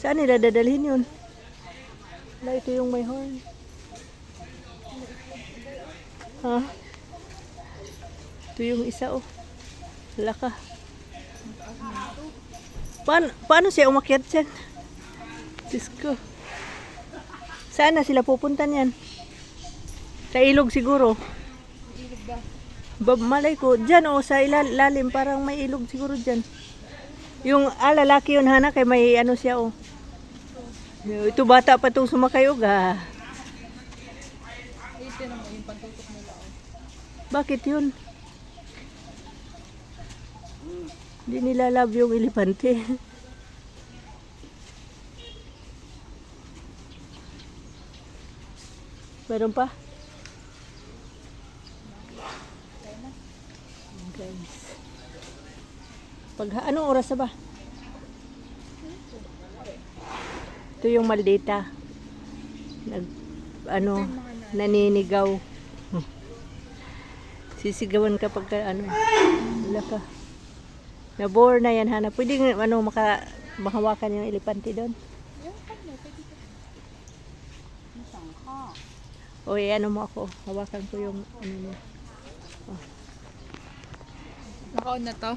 Saan nila dadalhin yun? Wala, ito yung may horn. Ha? Ito yung isa oh. Wala ka. Paano, paano siya umakyat dyan? Diyos ko. Saan na sila pupunta niyan? Sa ilog siguro. Bab, malay ko. Dyan o, sa ilal- ilalim. Parang may ilog siguro dyan. Yung ah, lalaki yun, Hana, kay may ano siya o. Ito bata pa itong sumakay o ga. Ito naman yung pantutok nila. oh. Bakit yun? Hindi nila love yung elepante. Meron pa? Guys. Pag, anong oras na ba? Ito yung maldita. Nag, ano, naninigaw. Sisigawan ka pagka ano. Wala ka. Na-bore na yan, Hana. Pwede ano, maka, mahawakan yung elepante doon. O, eh, ano mo ako. Hawakan ko yung, ano mo. Naka-on na to?